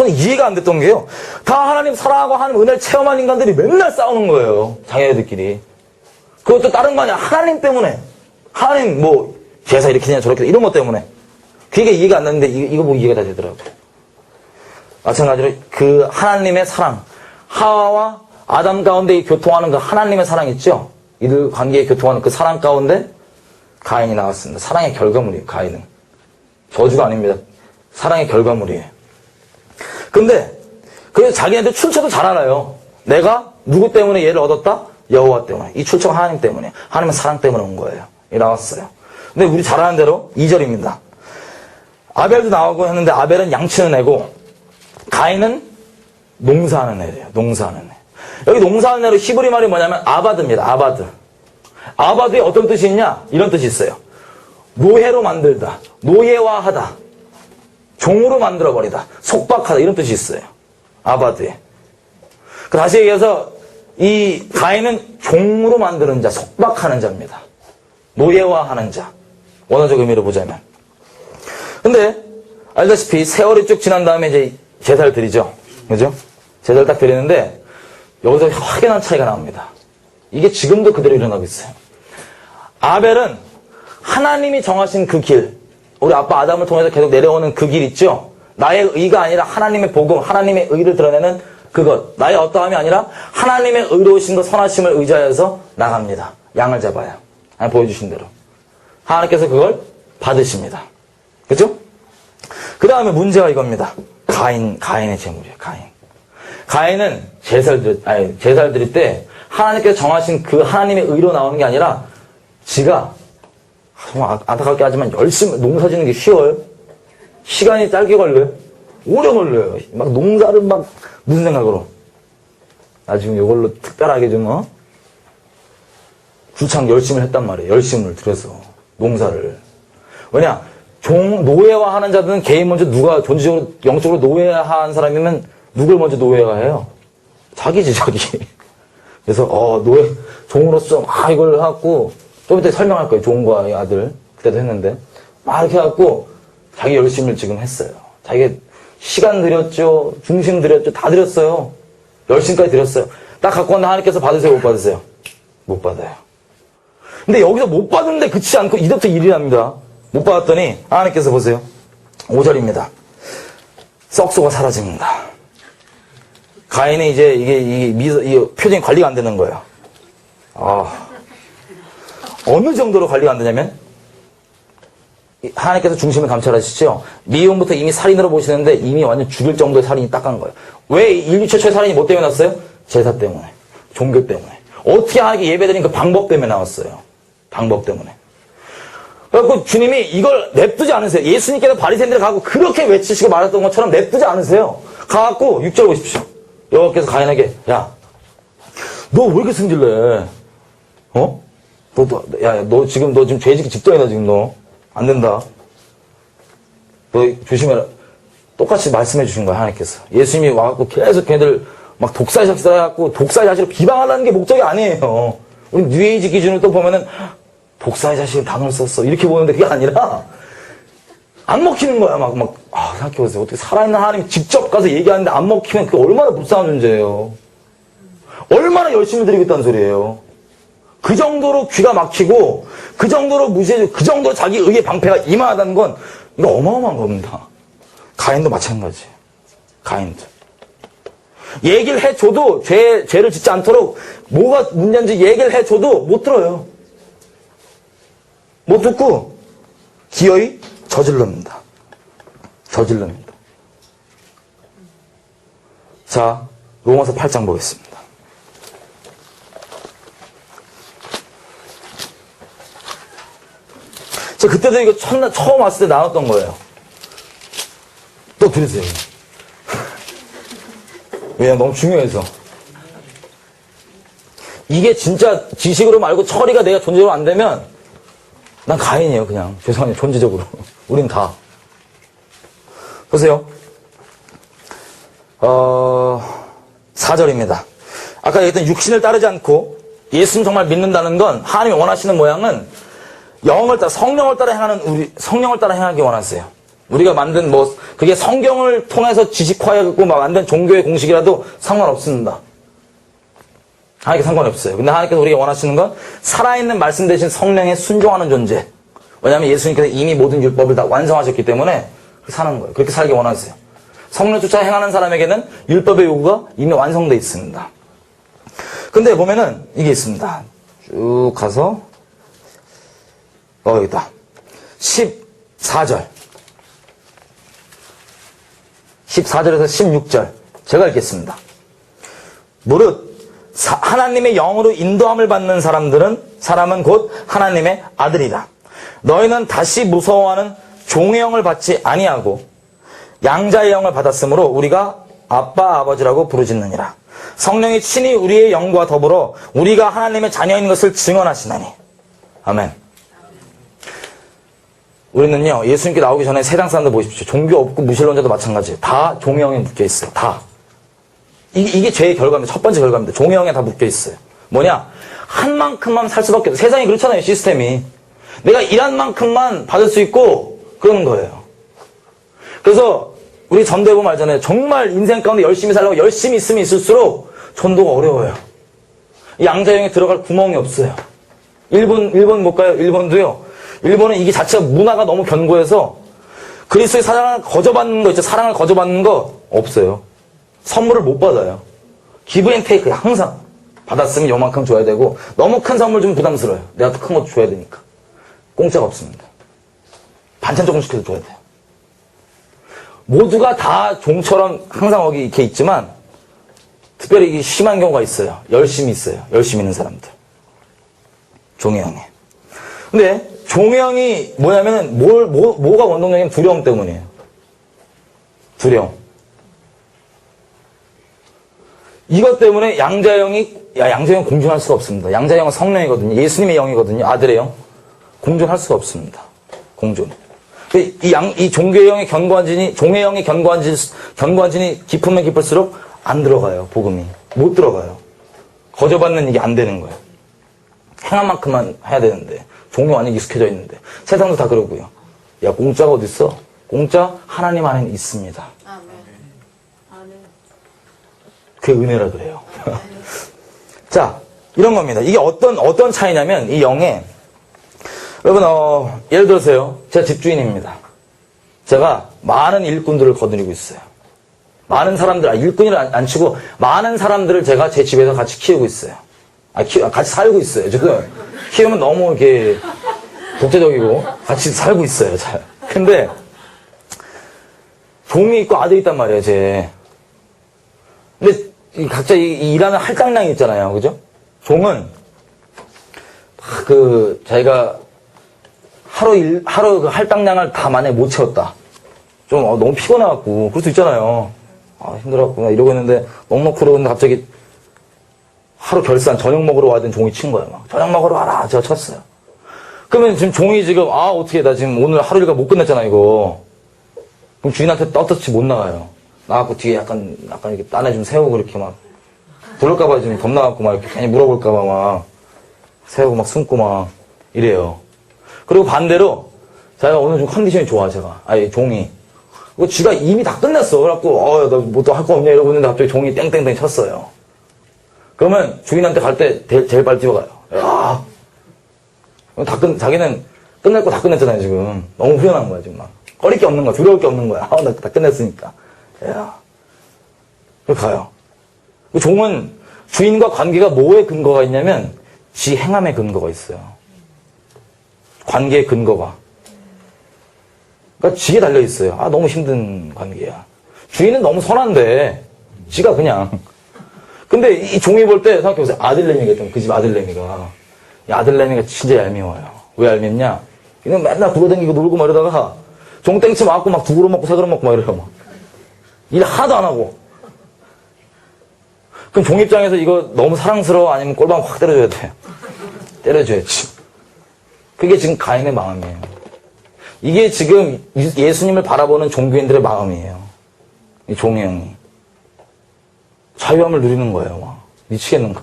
저는 이해가 안 됐던 게요. 다 하나님 사랑하고 하나님 은혜를 체험한 인간들이 맨날 싸우는 거예요. 자기네들끼리. 그것도 다른 거 아니야. 하나님 때문에. 하나님 뭐 제사 이렇게 되냐 저렇게 되냐 이런 것 때문에. 그게 이해가 안 됐는데 이- 이거 보고 이해가 다 되더라고요. 마찬가지로 그 하나님의 사랑, 하와와 아담 가운데 이 교통하는 그 하나님의 사랑 있죠? 이들 관계에 교통하는 그 사랑 가운데 가인이 나왔습니다. 사랑의 결과물이에요, 가인은. 저주가 아닙니다. 사랑의 결과물이에요. 근데, 그래서 자기네들 출처도 잘 알아요. 내가 누구 때문에 얘를 얻었다? 여호와 때문에. 이 출처가 하나님 때문에. 하나님의 사랑 때문에 온 거예요. 이 나왔어요. 근데 우리 잘 아는 대로 2절입니다. 아벨도 나오고 했는데 아벨은 양치는 애고 가인은 농사하는 애래요. 농사하는 애. 여기 농사하는 애로 히브리 말이 뭐냐면 아바드입니다. 아바드. 아바드에 어떤 뜻이 있냐? 이런 뜻이 있어요. 노예로 만들다. 노예화하다. 종으로 만들어버리다. 속박하다. 이런 뜻이 있어요. 아바드에. 그 다시 얘기해서 이 가인은 종으로 만드는 자, 속박하는 자입니다. 노예화하는 자. 원어적 의미로 보자면. 근데 알다시피 세월이 쭉 지난 다음에 이제 제사를 드리죠. 그죠? 제사를 딱 드리는데 여기서 확연한 차이가 나옵니다. 이게 지금도 그대로 일어나고 있어요. 아벨은 하나님이 정하신 그 길, 우리 아빠 아담을 통해서 계속 내려오는 그 길 있죠? 나의 의가 아니라 하나님의 복음, 하나님의 의를 드러내는 그것. 나의 어떠함이 아니라 하나님의 의로우신 것, 선하심을 의지하여서 나갑니다. 양을 잡아요. 하나님 보여주신 대로. 하나님께서 그걸 받으십니다. 그죠? 그 다음에 문제가 이겁니다. 가인, 가인의 재물이에요, 가인. 가인은 제사를 드릴, 아니, 제사를 드릴 때 하나님께서 정하신 그 하나님의 의로 나오는 게 아니라 지가 정말 아- 안타깝게 하지만 열심히 농사 짓는 게 쉬워요? 시간이 짧게 걸려요? 오래 걸려요. 막 농사를 막 무슨 생각으로? 나 지금 이걸로 특별하게 좀, 어? 주창 열심히 했단 말이에요. 열심을 들여서. 농사를. 왜냐? 종, 노예화 하는 자들은 개인 먼저 누가 존재적으로, 영적으로 노예화한 사람이면 누굴 먼저 노예화해요? 자기지, 자기. 그래서, 어, 노예, 종으로서 막 이걸 해갖고, 좀 이따 설명할 거예요. 종과 이 아들. 그때도 했는데. 막 이렇게 해갖고, 자기 열심을 지금 했어요. 자기 시간 들였죠. 중심 들였죠. 다 들였어요. 열심까지 들였어요. 딱 갖고 왔는데 하나님께서 받으세요, 못 받으세요? 못 받아요. 근데 여기서 못 받는데 그치지 않고 이제부터 일이 납니다. 못 받았더니 하나님께서 보세요. 5절입니다. 썩소가 사라집니다. 가인은 이제 이게, 이게 미소, 이 표정이 관리가 안 되는 거예요. 아, 어느 정도로 관리가 안 되냐면 이 하나님께서 중심을 감찰하시죠. 미움부터 이미 살인으로 보시는데 이미 완전 죽일 정도의 살인이 딱 간 거예요. 왜 인류 최초의 살인이 뭐 때문에 났어요? 제사 때문에. 종교 때문에. 어떻게 하나님께 예배드린 그 방법 때문에 나왔어요. 방법 때문에. 그래갖고 주님이 이걸 냅두지 않으세요. 예수님께서 바리새인들 가고 그렇게 외치시고 말했던 것처럼 냅두지 않으세요. 가갖고 6절 보십시오. 여호와께서 가인에게 야, 너 왜 이렇게 승질내? 어? 너, 너, 야, 너 지금 너 지금 죄짓기 직전이다 지금 너. 안 된다. 너 조심해라. 똑같이 말씀해 주신 거야 하나님께서. 예수님이 와갖고 계속 걔들 막 독살 자식들 해갖고 독살 자식을 비방하려는 게 목적이 아니에요. 우리 뉴에이지 기준으로 또 보면은 독사의 자식을 당을 썼어. 이렇게 보는데 그게 아니라 안 먹히는 거야. 막, 막, 아, 생각해보세요. 어떻게 살아있는 하나님이 직접 가서 얘기하는데 안 먹히면 그게 얼마나 불쌍한 존재예요. 얼마나 열심히 드리겠다는 소리예요. 그 정도로 귀가 막히고, 그 정도로 무시해, 그 정도로 자기 의의 방패가 이만하다는 건, 이거 어마어마한 겁니다. 가인도 마찬가지. 가인도. 얘기를 해줘도, 죄, 죄를 짓지 않도록, 뭐가 문제인지 얘기를 해줘도 못 들어요. 못 듣고, 기어이 저질릅니다. 저질릅니다. 자, 로마서 8장 보겠습니다. 그때도 이거 첫날 처음 왔을 때 나눴던 거예요. 또 들으세요. 왜냐 너무 중요해서. 이게 진짜 지식으로 말고 처리가 내가 존재로 안 되면 난 가인이에요 그냥 죄송해요 존재적으로 우린 다 보세요 어 4절입니다 아까 얘기했던 육신을 따르지 않고 예수님 정말 믿는다는 건 하나님이 원하시는 모양은 영을 따라 성령을 따라 행하는 우리 성령을 따라 행하기 원하세요 우리가 만든 뭐 그게 성경을 통해서 지식화하고 막 만든 종교의 공식이라도 상관없습니다. 하나님께 상관이 없어요. 근데 하나님께서 우리가 원하시는 건 살아있는 말씀 대신 성령에 순종하는 존재. 왜냐하면 예수님께서 이미 모든 율법을 다 완성하셨기 때문에 사는 거예요. 그렇게 살기 원하세요. 성령 쫓아 행하는 사람에게는 율법의 요구가 이미 완성되어 있습니다. 근데 보면은 이게 있습니다. 쭉 가서 어 여기다 14절 14절에서 16절 제가 읽겠습니다. 무릇 사- 하나님의 영으로 인도함을 받는 사람들은 사람은 곧 하나님의 아들이다. 너희는 다시 무서워하는 종의 영을 받지 아니하고 양자의 영을 받았으므로 우리가 아빠 아버지라고 부르짖느니라. 성령이 친히 우리의 영과 더불어 우리가 하나님의 자녀인 것을 증언하시나니. 아멘. 우리는요, 예수님께 나오기 전에 세상 사람들 보십시오. 종교 없고 무신론자도 마찬가지예요. 다 종영에 묶여 있어요. 다. 이게, 이게 죄의 결과입니다. 첫 번째 결과입니다. 종영에 다 묶여 있어요. 뭐냐? 한 만큼만 살 수밖에 없어요. 세상이 그렇잖아요, 시스템이. 내가 일한 만큼만 받을 수 있고, 그러는 거예요. 그래서, 우리 보면 알잖아요. 정말 인생 가운데 열심히 살려고 열심히 있으면 있을수록 전도가 어려워요. 이 양자형에 들어갈 구멍이 없어요. 일본, 일본 못 가요? 일본도요. 일본은 이게 자체가 문화가 너무 견고해서 그리스도의 사랑을 거저받는 거 있죠. 사랑을 거저받는 거 없어요. 선물을 못 받아요. 기브 앤 테이크 항상 받았으면 요만큼 줘야 되고 너무 큰 선물 주면 부담스러워요. 내가 더큰 것도 줘야 되니까. 공짜가 없습니다. 반찬 조금 시켜도 줘야 돼요. 모두가 다 종처럼 항상 거기 이렇게 있지만 특별히 이게 심한 경우가 있어요. 열심히 있어요. 열심히 있는 사람들. 종의 형이. 근데 종의 형이 뭐냐면은 뭘, 뭐, 뭐가 원동력이냐면 두려움 때문이에요. 두려움. 이것 때문에 양자형이, 야, 양자형 공존할 수가 없습니다. 양자형은 성령이거든요. 예수님의 영이거든요. 아들의 영. 공존할 수가 없습니다. 공존. 그이 양, 이 종교의 영의 견고한 진이, 종의 영의 견고한 진, 견고한 진이 깊으면 깊을수록 안 들어가요, 복음이. 못 들어가요. 거저받는 이게 안 되는 거예요. 행한 만큼만 해야 되는데. 종교 완전 익숙해져 있는데. 세상도 다 그러고요. 야, 공짜가 어딨어? 공짜 하나님 안에 있습니다. 아멘. 아멘. 그게 은혜라 그래요. 자, 이런 겁니다. 이게 어떤, 어떤 차이냐면, 이 영에, 여러분, 어, 예를 들어서요. 제가 집주인입니다. 제가 많은 일꾼들을 거느리고 있어요. 많은 사람들, 아, 일꾼을 안, 안 치고, 많은 사람들을 제가 제 집에서 같이 키우고 있어요. 아, 키, 아, 같이 살고 있어요. 지금, 키우면 너무 이렇게, 독재적이고, 같이 살고 있어요. 잘. 근데, 종이 있고 아들이 있단 말이에요, 제. 근데 이 각자 이, 이 일하는 할당량이 있잖아요. 그죠? 종은 아, 그 자기가 하루 일, 하루 그 할당량을 다 만약에 못 채웠다. 좀 어, 너무 피곤해갖고 그럴 수 있잖아요. 아 힘들었구나 이러고 있는데 넉넉 그러는데 갑자기 하루 결산 저녁 먹으러 와야 되는 종이 친 거야. 막 저녁 먹으러 와라. 제가 쳤어요. 그러면 지금 종이 지금 아 어떻게 나 지금 오늘 하루 일과 못 끝냈잖아 이거. 그럼 주인한테 떳떳이 못 나가요. 나갖고 뒤에 약간, 약간 이렇게 딴에 좀 세우고 이렇게 막, 부를까봐 지금 겁나갖고 막 이렇게 괜히 물어볼까봐 막, 세우고 막 숨고 막, 이래요. 그리고 반대로, 자기가 오늘 좀 컨디션이 좋아, 제가. 아니, 종이. 그 지가 이미 다 끝냈어. 그래갖고, 어, 나뭐 또 할 거 없냐 이러고 있는데 갑자기 종이 땡땡땡 쳤어요. 그러면 주인한테 갈 때 제일 빨리 뛰어가요. 야! 다 끝, 자기는 끝낼 거 다 끝냈잖아요, 지금. 너무 후련한 거야, 지금 막. 꺼릴 게 없는 거야. 두려울 게 없는 거야. 아, 나다 끝냈으니까. 야. 그렇게 가요. 그 종은 주인과 관계가 뭐에 근거가 있냐면, 지 행함에 근거가 있어요. 관계의 근거가. 그러니까 지에 달려 있어요. 아, 너무 힘든 관계야. 주인은 너무 선한데, 지가 그냥. 근데 이 종이 볼 때 생각해보세요. 아들내미가 있다면 그집 아들내미가. 이 아들내미가 진짜 얄미워요. 왜 얄밉냐? 이는 맨날 돌아다니고 놀고 막 이러다가 종땡치 맞고 막 두 그릇 먹고 세 그릇 먹고 막 이래요. 막. 일 하나도 안 하고. 그럼 종 입장에서 이거 너무 사랑스러워 아니면 꼴방 확 때려줘야 돼. 때려줘야지. 그게 지금 가인의 마음이에요. 이게 지금 예수님을 바라보는 종교인들의 마음이에요. 이 종의 형이. 자유함을 누리는 거예요. 막. 미치겠는 거예요.